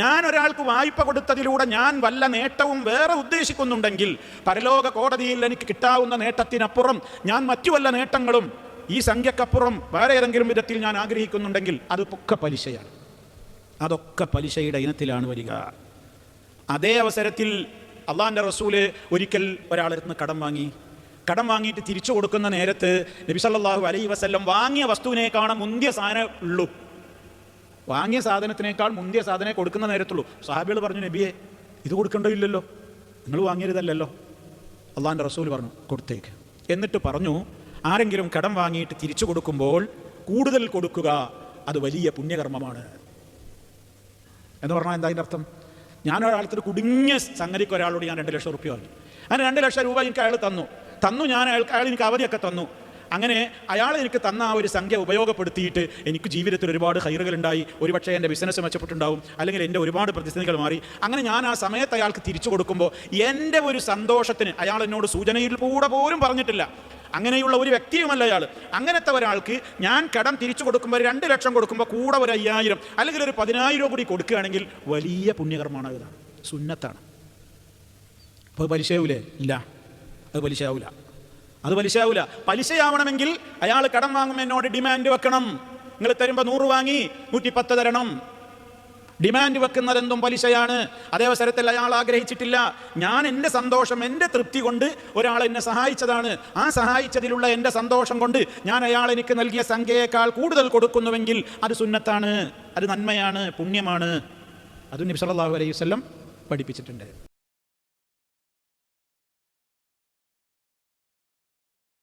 ഞാൻ ഒരാൾക്ക് വായ്പ കൊടുത്തതിലൂടെ ഞാൻ വല്ല നേട്ടവും വേറെ ഉദ്ദേശിക്കുന്നുണ്ടെങ്കിൽ പരലോക കോടതിയിൽ എനിക്ക് കിട്ടാവുന്ന നേട്ടത്തിനപ്പുറം ഞാൻ മറ്റു വല്ല നേട്ടങ്ങളും ഈ സംഖ്യക്കപ്പുറം വേറെ ഏതെങ്കിലും വിധത്തിൽ ഞാൻ ആഗ്രഹിക്കുന്നുണ്ടെങ്കിൽ അത് ഒക്കെ പലിശയാണ്. അതൊക്കെ പലിശയുടെ ഇനത്തിലാണ് വരിക. അതേ അവസരത്തിൽ അള്ളാഹിന്റെ റസൂൽ ഒരിക്കൽ നിന്ന് കടം വാങ്ങി. കടം വാങ്ങിയിട്ട് തിരിച്ചു കൊടുക്കുന്ന നേരത്ത് നബി സല്ലല്ലാഹു അലൈഹി വസല്ലം വാങ്ങിയ വസ്തുവിനേക്കാണ് മുന്തിയ സാധനം ഉള്ളൂ. വാങ്ങിയ സാധനത്തിനേക്കാൾ മുന്തിയ സാധനം കൊടുക്കുന്ന നേരത്തുള്ളൂ. സാഹബികൾ പറഞ്ഞു നബിയെ ഇത് കൊടുക്കേണ്ടതില്ലല്ലോ. നിങ്ങൾ വാങ്ങിയതല്ലല്ലോ. അള്ളാഹിന്റെ റസൂൽ പറഞ്ഞു കൊടുത്തേക്ക്. എന്നിട്ട് പറഞ്ഞു ആരെങ്കിലും കടം വാങ്ങിയിട്ട് തിരിച്ചു കൊടുക്കുമ്പോൾ കൂടുതൽ കൊടുക്കുക അത് വലിയ പുണ്യകർമ്മമാണ്. എന്ന് പറഞ്ഞാൽ എന്താ അതിന്റെ അർത്ഥം? ഞാൻ കുടുങ്ങിയ സംഗതിക്ക് ഒരാളോട് ഞാൻ രണ്ട് ലക്ഷം റുപ്യ വാങ്ങി. അങ്ങനെ രണ്ട് ലക്ഷം രൂപ എനിക്ക് അയാൾ തന്നു. തന്നു ഞാൻ അയാൾക്ക് അയാൾ എനിക്ക് അവധിയൊക്കെ തന്നു. അങ്ങനെ അയാൾ എനിക്ക് തന്ന ആ ഒരു സംഖ്യ ഉപയോഗപ്പെടുത്തിയിട്ട് എനിക്ക് ജീവിതത്തിൽ ഒരുപാട് ഹൈറുകൾ ഉണ്ടായി ഒരുപക്ഷെ എന്റെ ബിസിനസ് മെച്ചപ്പെട്ടുണ്ടാവും അല്ലെങ്കിൽ എന്റെ ഒരുപാട് പ്രതിസന്ധികൾ മാറി. അങ്ങനെ ഞാൻ ആ സമയത്ത് അയാൾക്ക് തിരിച്ചു കൊടുക്കുമ്പോൾ എന്റെ ഒരു സന്തോഷത്തിന് അയാൾ എന്നോട് സൂചനയിൽ കൂടെ പോലും പറഞ്ഞിട്ടില്ല. അങ്ങനെയുള്ള ഒരു വ്യക്തിയുമല്ല അയാൾ. അങ്ങനത്തെ ഒരാൾക്ക് ഞാൻ കടം തിരിച്ചു കൊടുക്കുമ്പോൾ രണ്ട് ലക്ഷം കൊടുക്കുമ്പോൾ കൂടെ ഒരു അയ്യായിരം അല്ലെങ്കിൽ ഒരു പതിനായിരം കൂടി കൊടുക്കുകയാണെങ്കിൽ വലിയ പുണ്യകർമ്മമാണ് ഇതാണ് സുന്നത്താണ്. അപ്പോൾ പലിശയാവൂലേ ഇല്ല. അത് പലിശയാവൂല അത് പലിശയാവൂല. പലിശയാവണമെങ്കിൽ അയാൾ കടം വാങ്ങുമ്പോൾ എന്നോട് ഡിമാൻഡ് വെക്കണം. നിങ്ങൾ തരുമ്പോൾ നൂറ് വാങ്ങി നൂറ്റി പത്ത് തരണം. ഡിമാൻഡ് വെക്കുന്നതെന്തും പലിശയാണ്. അതേ അവസരത്തിൽ അയാൾ ആഗ്രഹിച്ചിട്ടില്ല. ഞാൻ എന്റെ സന്തോഷം എന്റെ തൃപ്തി കൊണ്ട് ഒരാൾ എന്നെ സഹായിച്ചതാണ്. ആ സഹായിച്ചതിലുള്ള എന്റെ സന്തോഷം കൊണ്ട് ഞാൻ അയാൾ എനിക്ക് നൽകിയ സംഖ്യയേക്കാൾ കൂടുതൽ കൊടുക്കുന്നുവെങ്കിൽ അത് സുന്നത്താണ് അത് നന്മയാണ് പുണ്യമാണ്. അതും നബി സല്ലല്ലാഹു അലൈഹി വസല്ലം പഠിപ്പിച്ചിട്ടുണ്ട്.